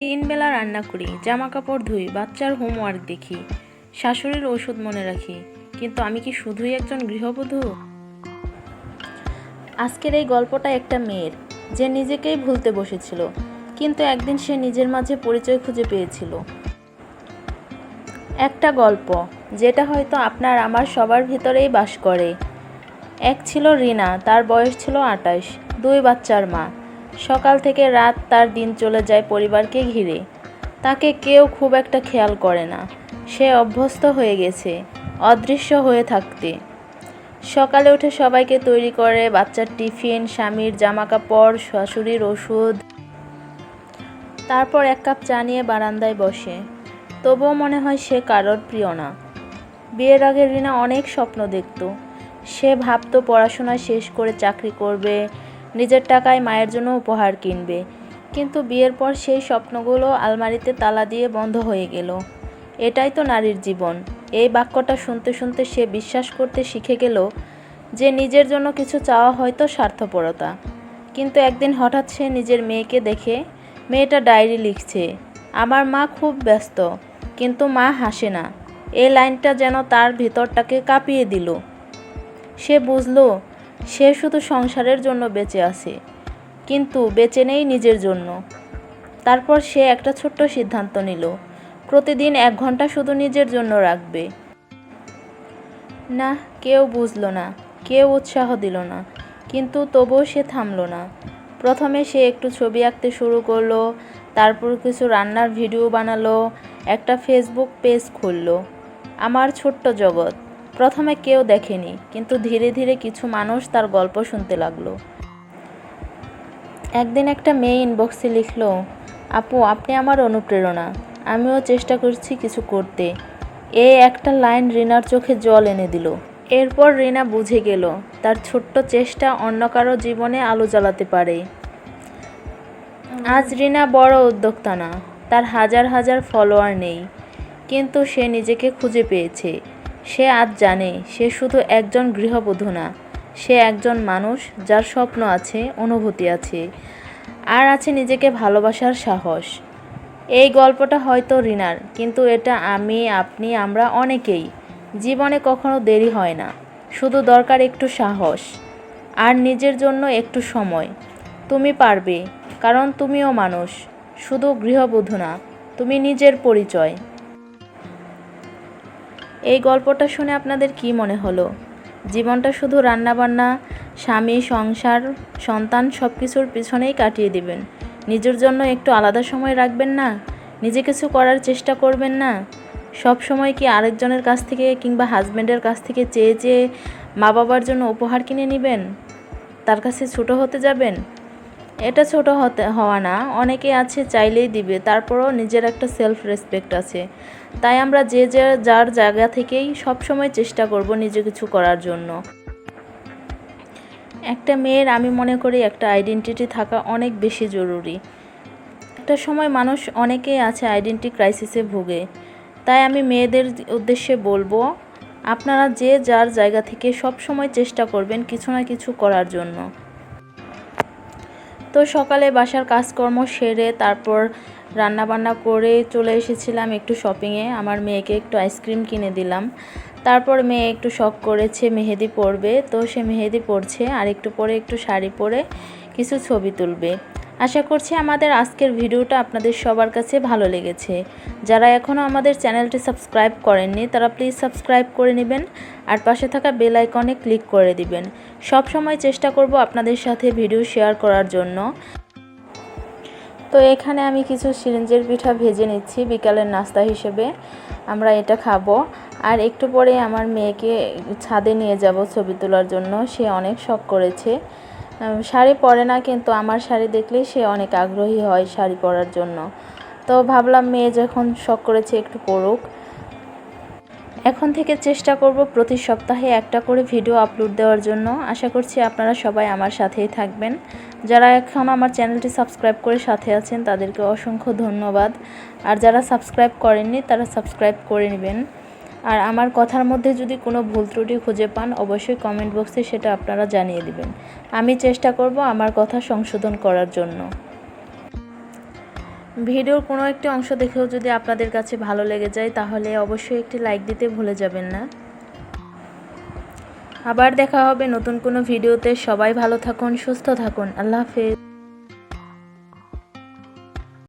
তিন বেলা রান্না করি জামা কাপড় ধুই, বাচ্চার হোমওয়ার্ক দেখি, শাশুড়ির ওষুধ মনে রাখি। কিন্তু আমি কি শুধুই একজন গৃহবধূ? আজকের এই গল্পটা একটা মেয়ের, যে নিজেকেই ভুলতে বসেছিল, কিন্তু একদিন সে নিজের মাঝে পরিচয় খুঁজে পেয়েছিল। একটা গল্প, যেটা হয়তো আপনার আমার সবার ভিতরেই বাস করে। এক ছিল রিনা, তার বয়স ছিল আটাশ দুই বাচ্চার মা। সকাল থেকে রাত তার দিন চলে যায় পরিবারকে ঘিরে। তাকে কেউ খুব একটা খেয়াল করে না। সে অভ্যস্ত হয়ে গেছে, অদৃশ্য হয়ে থাকতে। সকালে উঠে সবাইকে তৈরি করে বাচ্চার টিফিন, স্বামীর জামাকাপড়, শাশুড়ির ওষুধ। তারপর এক কাপ চা নিয়ে বারান্দায় বসে। তবুও মনে হয় সে কারোর প্রিয় না। বিয়ের আগে রিনা অনেক স্বপ্ন দেখত। সে ভাবতো পড়াশোনা শেষ করে চাকরি করবে নিজের টাকায় মায়ের জন্য উপহার কিনবে। কিন্তু বিয়ের পর সেই স্বপ্নগুলো আলমারিতে তালা দিয়ে বন্ধ হয়ে গেল। এটাই তো নারীর জীবন। এই বাক্যটা শুনতে শুনতে সে বিশ্বাস করতে শিখে গেল যে নিজের জন্য কিছু চাওয়া হয়তো স্বার্থপরতা। কিন্তু একদিন হঠাৎ সে নিজের মেয়েকে দেখে, মেয়েটা ডায়েরি লিখছে। আমার মা খুব ব্যস্ত, কিন্তু মা হাসে না। এই লাইনটা যেন তার ভিতরটাকে কাঁপিয়ে দিল। সে বুঝলো সে শুধু সংসারের জন্য বেঁচে আছে, কিন্তু বেঁচে নেই নিজের জন্য। তারপর সে একটা ছোট্ট সিদ্ধান্ত নিল, প্রতিদিন এক ঘণ্টা শুধু নিজের জন্য রাখবে। না, কেউ বুঝলো না, কেউ উৎসাহ দিল না, কিন্তু তবুও সে থামলো না। প্রথমে সে একটু ছবি আঁকতে শুরু করল, তারপর কিছু রান্নার ভিডিও বানালো, একটা ফেসবুক পেজ খুললো। আমার ছোট্ট জগৎ। প্রথমে কেউ দেখেনি, কিন্তু ধীরে ধীরে কিছু মানুষ তার গল্প শুনতে লাগল। একদিন একটা মেয়ে ইনবক্সে লিখল, আপু, আপনি আমার অনুপ্রেরণা। আমিও চেষ্টা করছি কিছু করতে। এই একটা লাইন রিনার চোখে জল এনে দিল। এরপর রিনা বুঝে গেল, তার ছোট্ট চেষ্টা অন্য কারও জীবনে আলো জ্বালাতে পারে। আজ রিনা বড় উদ্যোক্তা না, তার হাজার হাজার ফলোয়ার নেই, কিন্তু সে নিজেকে খুঁজে পেয়েছে। সে আজ জানে, সে শুধু একজন গৃহবধূ না, সে একজন মানুষ যার স্বপ্ন আছে, অনুভূতি আছে, আর আছে নিজেকে ভালোবাসার সাহস। এই গল্পটা হয়তো রিনার, কিন্তু এটা আমি, আপনি, আমরা অনেকেই। জীবনে কখনো দেরি হয় না, শুধু দরকার একটু সাহস, আর নিজের জন্য একটু সময়। তুমি পারবে, কারণ তুমিও মানুষ, শুধু গৃহবধূ না, তুমি নিজের পরিচয়। এই গল্পটা শুনে আপনাদের কি মনে হলো? জীবনটা শুধু রান্নাবান্না, স্বামী, সংসার, সন্তান সব কিছুর পিছনেই কাটিয়ে দিবেন। নিজের জন্য একটু আলাদা সময় রাখবেন না? নিজে কিছু করার চেষ্টা করবেন না? সব সময় কি আরেকজনের কাছ থেকে কিংবা হাজব্যান্ডের কাছ থেকে চেয়ে চেয়ে মা বাবার জন্য উপহার কিনে নেবেন? তার কাছে ছোটো হতে যাবেন? এটা ছোট হতে, হওয়া না। অনেকে আছে চাইলেই দিবে, তারপরও নিজের একটা সেলফ রেসপেক্ট আছে। তাই আমরা যে যে, যার জায়গা থেকেই সব সময় চেষ্টা করব নিজে কিছু করার জন্য। একটা মেয়ের আমি মনে করি একটা আইডেন্টিটি থাকা অনেক বেশি জরুরি। একটা সময় মানুষ অনেকেই আছে আইডেন্টি ক্রাইসিসে ভোগে। তাই আমি মেয়েদের উদ্দেশ্যে বলব, আপনারা যে যার জায়গা থেকে সব সময় চেষ্টা করবেন কিছু না কিছু করার জন্য। তো সকালে বাসার কাজকর্ম সেরে তারপর রান্না বান্না করে চলে এসেছিলাম একটু শপিংয়ে আমার মেয়েকে একটু আইসক্রিম কিনে দিলাম। তারপর মেয়ে একটু শখ করেছে মেহেদি পরবে। তো সে মেহেদি পরছে, আর একটু পরে একটু শাড়ি পরে কিছু ছবি তুলবে। আশা করছি আমাদের আজকের ভিডিওটা আপনাদের সবার কাছে ভালো লেগেছে। যারা এখনও আমাদের চ্যানেলটি সাবস্ক্রাইব করেননি, তারা প্লিজ সাবস্ক্রাইব করে নেবেন। আর পাশে থাকা বেল আইকনে ক্লিক করে দিবেন। সব সময় চেষ্টা করব আপনাদের সাথে ভিডিও শেয়ার করার জন্য। তো এখানে আমি কিছু সিরিঞ্জের পিঠা ভেজে নিচ্ছি, বিকালের নাস্তা হিসেবে। আমরা এটা খাব। আর একটু পরে আমার মেয়েকে ছাদে নিয়ে যাব ছবি তোলার জন্য। সে অনেক শখ করেছে। শাড়ি পরে না, কিন্তু আমার শাড়ি দেখলেই সে অনেক আগ্রহী হয় শাড়ি পরার জন্য। তো ভাবলাম মেয়ে যখন শখ করেছে একটু পড়ুক এখন থেকে চেষ্টা করব প্রতি সপ্তাহে একটা করে ভিডিও আপলোড দেওয়ার জন্য। আশা করছি আপনারা সবাই আমার সাথেই থাকবেন। যারা এখন আমার চ্যানেলটি সাবস্ক্রাইব করে সাথে আছেন, তাদেরকে অসংখ্য ধন্যবাদ। আর যারা সাবস্ক্রাইব করেননি, তারা সাবস্ক্রাইব করে নেবেন। আর আমার কথার মধ্যে যদি কোনো ভুল ত্রুটি খুঁজে পান, অবশ্যই কমেন্ট বক্সে সেটা আপনারা জানিয়ে দিবেন। আমি চেষ্টা করব আমার কথা সংশোধন করার জন্য। ভিডিওর কোনো একটি অংশ দেখেও যদি আপনাদের কাছে ভালো লেগে যায়, তাহলে অবশ্যই একটি লাইক দিতে ভুলে যাবেন না। আবার দেখা হবে নতুন কোনো ভিডিওতে। সবাই ভালো থাকুন, সুস্থ থাকুন। আল্লাহ হাফেজ।